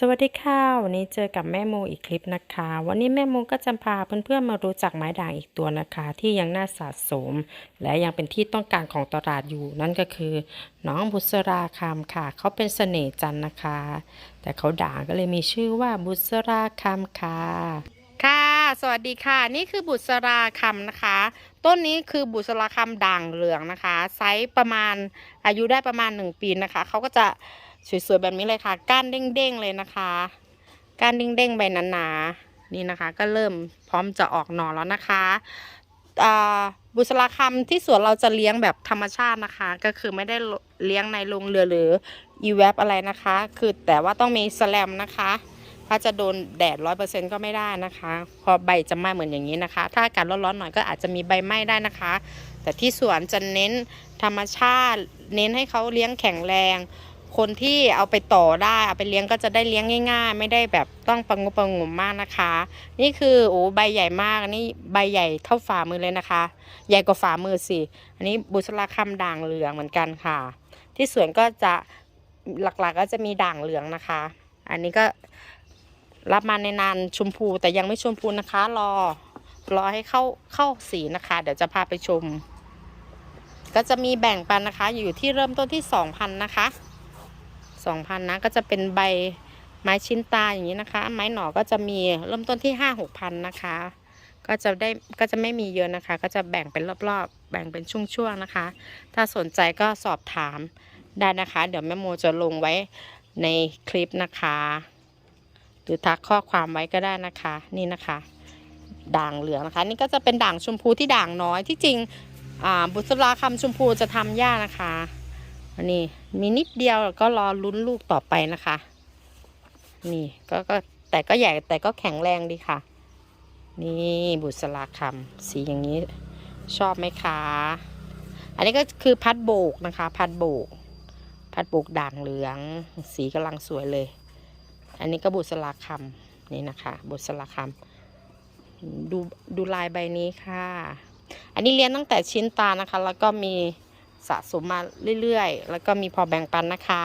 สวัสดีค่ะ วันนี้เจอกับแม่โมอีกคลิปนะคะ วันนี้แม่โมก็จะพาเพื่อนๆมารู้จักไม้ด่างอีกตัวนะคะ ที่ยังน่าสะสม และยังเป็นที่ต้องการของตลาดอยู่ นั่นก็คือ น้องบุษราคำค่ะ เขาเป็นเสน่ห์จันนะคะ แต่เขาด่างก็เลยมีชื่อว่าบุษราคำค่ะค่ะ สวัสดีค่ะ นี่คือบุษราคำนะคะ ต้นนี้คือบุษราคำด่างเหลืองนะคะ ไซส์ประมาณอายุได้ประมาณ 1 ปีนะคะ เขาก็จะสวยๆแบบนี้เลยค่ะ ก้านเด้งๆเลยนะคะ ก้านเด้งๆใบหนาๆนี่นะคะ ก็เริ่มพร้อมจะออกหน่อแล้วนะคะบุษราคำที่สวนเราจะเลี้ยงแบบธรรมชาตินะคะ ก็คือไม่ได้เลี้ยงในโรงเรือหรืออีแวบอะไรนะคะ คือแต่ว่าต้องมีแสแลมนะคะ ถ้าจะโดนแดดร้อยเปอร์เซ็นก็ไม่ได้นะคะ พอใบจะไหม้เหมือนอย่างนี้นะคะ ถ้าอากาศร้อนๆหน่อยก็อาจจะมีใบไหม้ได้นะคะ แต่ที่สวนจะเน้นธรรมชาติ เน้นให้เขาเลี้ยงแข็งแรง คนที่เอาไปต่อได้เอาไปเลี้ยงก็จะได้เลี้ยงง่าย ๆ ไม่ได้แบบต้องประงบประงมมากนะคะ นี่คือโอ้ใบใหญ่มากนี่ใบใหญ่เท่าฝ่ามือเลยนะคะ ใหญ่กว่าฝ่ามือสิอันนี้บุษราคำด่างเหลืองเหมือนกันค่ะ ที่สวนก็จะหลักๆก็จะมีด่างเหลืองนะคะ อันนี้ก็ รับมาในนานชมพูแต่ยังไม่ชมพูนะคะ รอ รอให้เข้าเข้าสีนะคะ เดี๋ยวจะพาไปชม ก็จะมีแบ่งปันนะคะ อยู่ที่เริ่มต้นที่สองพันนะคะสองพันนะก็จะเป็นใบไม้ชิ้นตาอย่างนี้นะคะ ไม้หน่อก็จะมีเริ่มต้นที่ห้าหกพันนะคะ ก็จะได้ก็จะไม่มีเยอะนะคะ ก็จะแบ่งเป็นรอบๆ แบ่งเป็นช่วงๆนะคะ ถ้าสนใจก็สอบถามได้นะคะ เดี๋ยวแม่โมจะลงไว้ในคลิปนะคะ รือทักข้อความไว้ก็ได้นะคะ นี่นะคะ ด่างเหลืองนะคะ นี่ก็จะเป็นด่างชมพูที่ด่างน้อยที่จริงบุษราคำชมพูจะทำยากนะคะอันนี้มีนิดเดียวแล้วก็รอลุ้นลูกต่อไปนะคะ นี่ก็ก็แต่ก็ใหญ่แต่ก็แข็งแรงดีค่ะ นี่บุษราคำสีอย่างนี้ชอบไหมคะ อันนี้ก็คือพัดโบกนะคะ พัดโบก พัดโบกด่างเหลือง สีกำลังสวยเลย อันนี้ก็บุษราคำนี่นะคะ บุษราคำดูดูลายใบนี้ค่ะ อันนี้เลี้ยงตั้งแต่ชิ้นตานะคะ แล้วก็มีสะสมมาเรื่อยๆ แล้วก็มีพอแบ่งปันนะคะ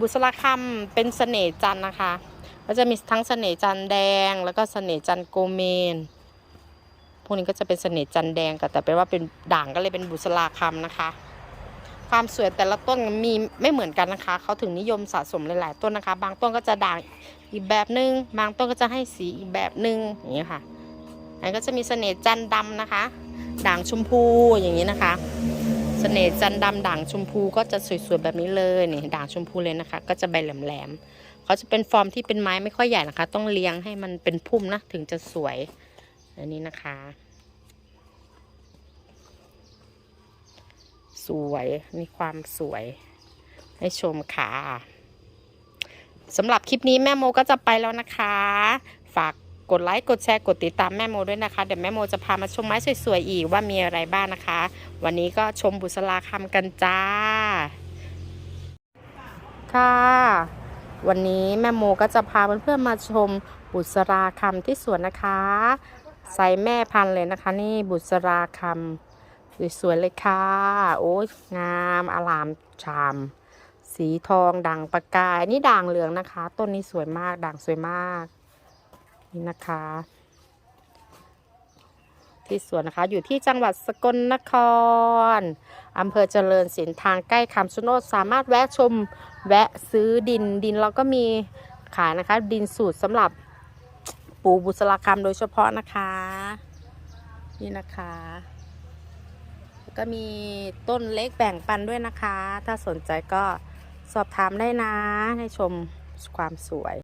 บุษราคำเป็นเสน่ห์จันนะคะ ก็จะมีทั้งเสน่ห์จันแดง แล้วก็เสน่ห์จันโกเมนพวกนี้ก็จะเป็นเสน่ห์จันแดงก็แต่เป็นว่าเป็นด่างก็เลยเป็นบุษราคำนะคะ ความสวยแต่ละต้นมีไม่เหมือนกันนะคะ เขาถึงนิยมสะสมหลายๆต้นนะคะ บางต้นก็จะด่างอีกแบบหนึง่งบางต้นก็จะให้สีอีกแบบหนึง่งอย่างนี้ค่ะอันก็จะมีเสน่ห์จันทร์ดำนะคะ ด่างชมพูอย่างนี้นะคะ เสน่ห์จันทร์ดำด่างชมพูก็จะสวยๆแบบนี้เลยนี่ด่างชมพูเลยนะคะ ก็จะใบแหลมๆเขาจะเป็นฟอร์มที่เป็นไม้ไม่ค่อยใหญ่นะคะ ต้องเลี้ยงให้มันเป็นพุ่มนะถึงจะสวยอันนี้นะคะ สวยมีความสวย ให้ชมค่ะสำหรับคลิปนี้แม่โมก็จะไปแล้วนะคะ ฝากกดไลค์กดแชร์กดติดตามแม่โมด้วยนะคะ เดี๋ยวแม่โมจะพามาชมไม้สวยๆอีกว่ามีอะไรบ้างนะคะ วันนี้ก็ชมบุษราคำกันจ้า ค่ะ วันนี้แม่โมก็จะพาเพื่อนๆมาชมบุษราคำที่สวนนะคะ ใส่แม่พันธุ์เลยนะคะ นี่บุษราคำ สวยๆเลยค่ะ โอ้ยงามอลามชาม สีทองด่างประกาย นี่ด่างเหลืองนะคะ ต้นนี้สวยมากด่างสวยมาก นี่นะคะ ที่สวนนะคะ อยู่ที่จังหวัดสกลนครอำเภอเจริญศิลป์ทางใกล้คำชะโนดสามารถแวะชมแวะซื้อดินดินเราก็มีขายนะคะ ดินสูตรสำหรับปลูกบุษราคำโดยเฉพาะนะคะ นี่นะคะ ก็มีต้นเล็กแบ่งปันด้วยนะคะ ถ้าสนใจก็สอบถามได้นะให้ชมความสวย